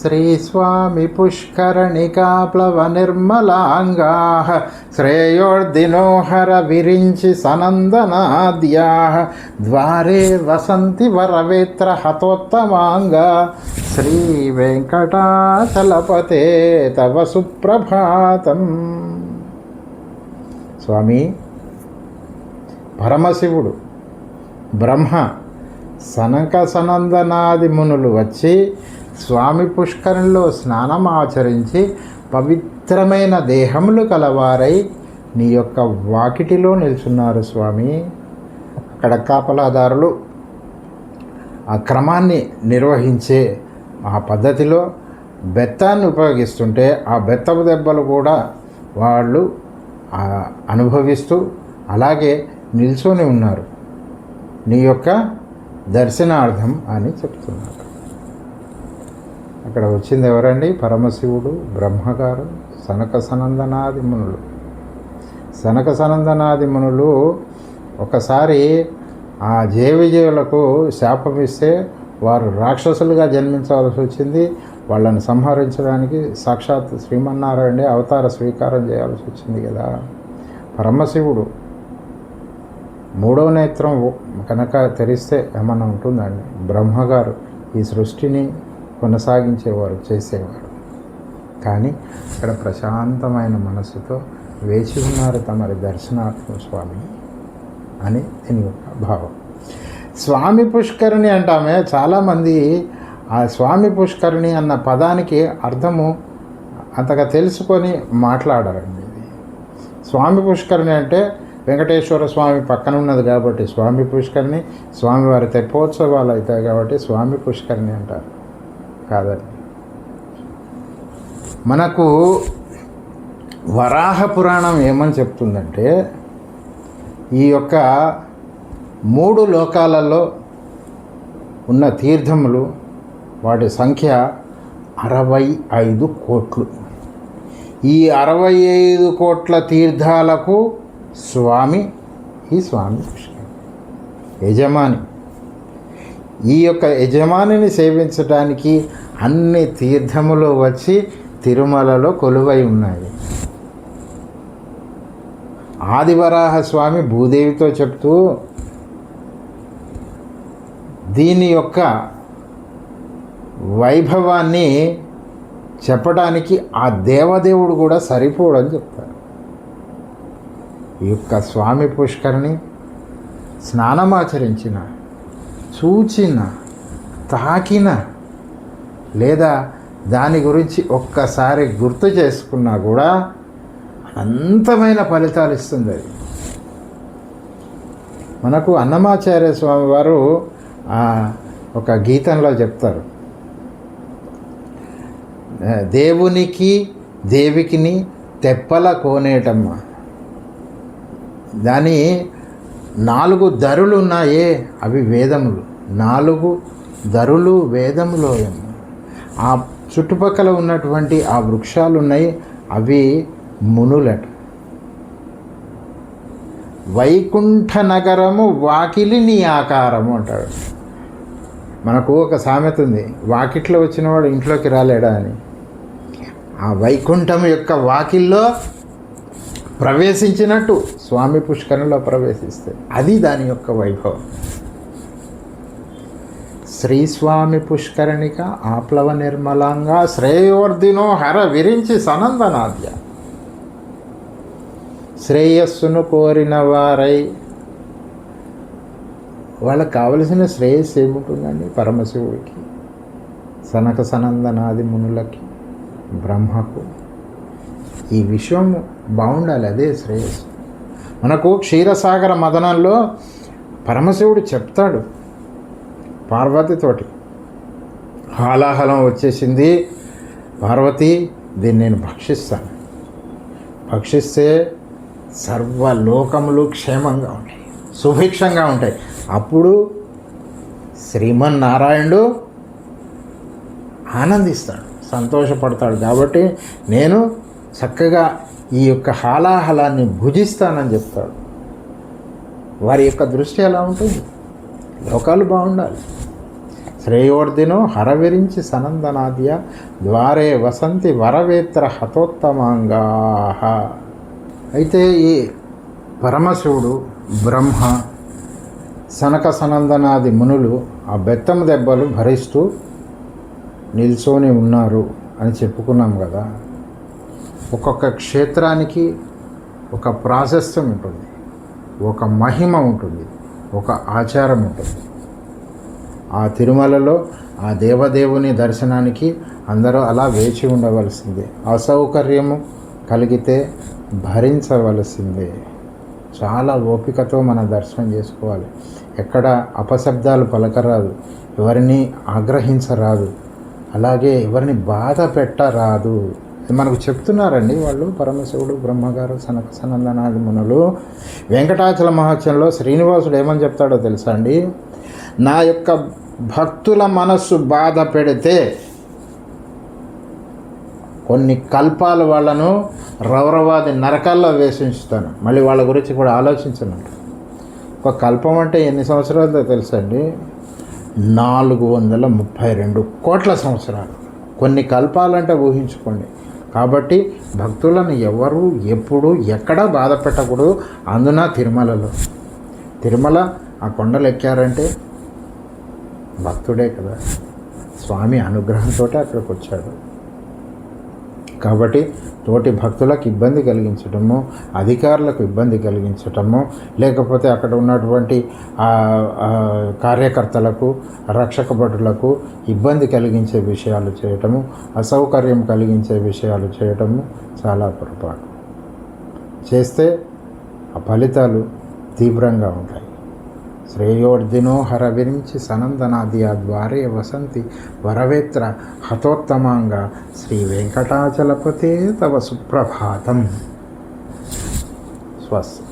శ్రీస్వామి పుష్కరణికాప్లవనిర్మలాంగా శ్రేయోర్దినోహర విరించి సనందనాద్యా ద్వారే వసంతి వరవేత్ర హతోత్తమాంగా శ్రీ వెంకటాచలపతే తవ సుప్రభాతం స్వామి పరమశివుడు బ్రహ్మ సనక సనందనాది మునులు వచ్చి స్వామి పుష్కరంలో స్నానం ఆచరించి పవిత్రమైన దేహములు కలవారై నీ యొక్క వాకిటిలో నిల్చున్నారు స్వామి. అక్కడ కాపలాదారులు ఆ క్రమాన్ని నిర్వహించే ఆ పద్ధతిలో బెత్తాన్ని ఉపయోగిస్తుంటే ఆ బెత్తపు దెబ్బలు కూడా వాళ్ళు అనుభవిస్తూ అలాగే నిల్చొని ఉన్నారు. నీ యొక్క దర్శనార్థం అని చెప్తున్నారు. అక్కడ వచ్చింది ఎవరండి? పరమశివుడు బ్రహ్మగారు సనక సనందనాది మునులు. సనక సనందనాది మునులు ఒకసారి ఆ జయవిజయులకు శాపం ఇస్తే వారు రాక్షసులుగా జన్మించవలసి వచ్చింది. వాళ్ళని సంహరించడానికి సాక్షాత్ శ్రీమన్నారాయణ అవతార స్వీకారం చేయాల్సి వచ్చింది కదా. పరమశివుడు మూడవ నేత్రం కనుక తెరిస్తే ఏమన్నా ఉంటుందండి? బ్రహ్మగారు ఈ సృష్టిని కొనసాగించేవారు చేసేవారు. కానీ ఇక్కడ ప్రశాంతమైన మనసుతో వేచి ఉన్నారు తమరి దర్శనార్థం స్వామి అని దీని యొక్క భావం. స్వామి పుష్కరిణి అంటామే చాలామంది ఆ స్వామి పుష్కరిణి అన్న పదానికి అర్థము అంతగా తెలుసుకొని మాట్లాడారండి. ఇది స్వామి పుష్కరిణి అంటే వెంకటేశ్వర స్వామి పక్కన ఉన్నది కాబట్టి స్వామి పుష్కరిణి స్వామివారి తెప్పోత్సవాలు అవుతాయి కాబట్టి స్వామి పుష్కరిణి అంటారు. కాదండి మనకు వరాహ పురాణం ఏమని చెప్తుందంటే ఈ యొక్క మూడు లోకాలలో ఉన్న తీర్థములు వాటి సంఖ్య అరవై ఐదు కోట్లు. ఈ అరవై ఐదు కోట్ల తీర్థాలకు స్వామి ఈ స్వామి యజమాని. ఈ యొక్క యజమానిని సేవించడానికి అన్ని తీర్థములు వచ్చి తిరుమలలో కొలువై ఉన్నాయి. ఆదివరాహ స్వామి భూదేవితో చెప్తూ దీని యొక్క వైభవాన్ని చెప్పడానికి ఆ దేవదేవుడు కూడా సరిపోడని చెప్తారు. ఈ యొక్క స్వామి పుష్కరిని స్నానమాచరించిన చూచిన తాకిన లేదా దాని గురించి ఒక్కసారి గుర్తు చేసుకున్నా కూడా అనంతమైన ఫలితాలు ఇస్తుంది అది. మనకు అన్నమాచార్య స్వామి వారు ఆ, ఒక గీతంలో చెప్తారు. దేవునికి దేవికిని తెప్పల కోనేటమ్మ. దాని నాలుగు ధరులు ఉన్నాయే అవి వేదములు. నాలుగు ధరులు వేదములో ఆ చుట్టుపక్కల ఉన్నటువంటి ఆ వృక్షాలు ఉన్నాయి అవి మునులట. వైకుంఠ నగరము వాకిలి నీ ఆకారము అంటాడు. మనకు ఒక సామెత ఉంది వాకిట్లో వచ్చినవాడు ఇంట్లోకి రాలేడా అని. ఆ వైకుంఠం యొక్క వాకిల్లో ప్రవేశించినట్టు స్వామి పుష్కరంలో ప్రవేశిస్తే అది దాని యొక్క వైభవం. శ్రీస్వామి పుష్కరణిక ఆప్లవ నిర్మలంగా శ్రేయోర్దినో హర విరించి సనందనాద్య. శ్రేయస్సును కోరిన వారై. వాళ్ళకి కావలసిన శ్రేయస్సు ఏముంటుందండి? పరమశివుడికి సనక సనందనాది మునులకి బ్రహ్మకు. ఈ విశ్వం బాగుండాలి అదే శ్రేయస్సు. మనకు క్షీరసాగర మదనంలో పరమశివుడు చెప్తాడు పార్వతితోటి. హాలాహలం వచ్చేసింది. పార్వతి దీన్ని నేను భక్షిస్తాను. భక్షిస్తే సర్వలోకములు క్షేమంగా ఉంటాయి సుభిక్షంగా ఉంటాయి. అప్పుడు శ్రీమన్నారాయణుడు ఆనందిస్తాడు సంతోషపడతాడు. కాబట్టి నేను చక్కగా ఈ యొక్క హాలాహలాన్ని భుజిస్తానని చెప్తాడు. వారి యొక్క దృష్టి ఎలా ఉంటుంది? లోకాలు బాగుండాలి. శ్రేయోర్దినో హరవిరించి సనందనాద్య ద్వారే వసంతి వరవేత్ర హతోత్తమాంగా. అయితే ఈ పరమశివుడు బ్రహ్మ సనక సనందనాది మునులు ఆ బెత్తం దెబ్బలు భరిస్తూ నిల్చొని ఉన్నారు అని చెప్పుకున్నాం కదా. ఒక్కొక్క క్షేత్రానికి ఒక ప్రాశస్త్యం ఉంటుంది ఒక మహిమ ఉంటుంది ఒక ఆచారం ఉంటుంది. ఆ తిరుమలలో ఆ దేవదేవుని దర్శనానికి అందరూ అలా వేచి ఉండవలసిందే. అసౌకర్యము కలిగితే భరించవలసిందే. చాలా ఓపికతో మనం దర్శనం చేసుకోవాలి. ఎక్కడ అపశబ్దాలు పలకరాదు ఎవరిని ఆగ్రహించరాదు అలాగే ఎవరిని బాధ పెట్టరాదు. మనకు చెప్తున్నారండి వాళ్ళు పరమశివుడు బ్రహ్మగారు సనక సనందనాది మునులు వెంకటాచల మహత్యంలో శ్రీనివాసుడు ఏమని చెప్తాడో తెలుసా అండి? నా యొక్క భక్తుల మనస్సు బాధ పెడితే కొన్ని కల్పాలు వాళ్ళను రౌరవాది నరకాల్లో వేసించుతాను మళ్ళీ వాళ్ళ గురించి కూడా ఆలోచించను ఒక కల్పం అంటే ఎన్ని సంవత్సరాలతో తెలుసండి నాలుగు వందల ముప్పై రెండు కోట్ల సంవత్సరాలు. కొన్ని కల్పాలంటే ఊహించుకోండి. కాబట్టి భక్తులను ఎవరు ఎప్పుడు ఎక్కడ బాధ పెట్టకూడదు అందున తిరుమలలో. తిరుమల ఆ కొండలు ఎక్కారంటే భక్తుడే కదా. స్వామి అనుగ్రహంతో అక్కడికి వచ్చాడు కాబట్టి తోటి భక్తులకు ఇబ్బంది కలిగించటము అధికారులకు ఇబ్బంది కలిగించటము లేకపోతే అక్కడ ఉన్నటువంటి కార్యకర్తలకు రక్షక భటులకు ఇబ్బంది కలిగించే విషయాలు చేయటము అసౌకర్యం కలిగించే విషయాలు చేయటము చాలా పొరపాటు. చేస్తే ఆ ఫలితాలు తీవ్రంగా ఉంటాయి. శ్రేయోర్దినో హరవిరించి సనందనాది ద్వారే వసంతి వరవేత్ర హతోత్తమాంగా శ్రీ వెంకటాచలపతే తవ సుప్రభాతం. స్వస్తి.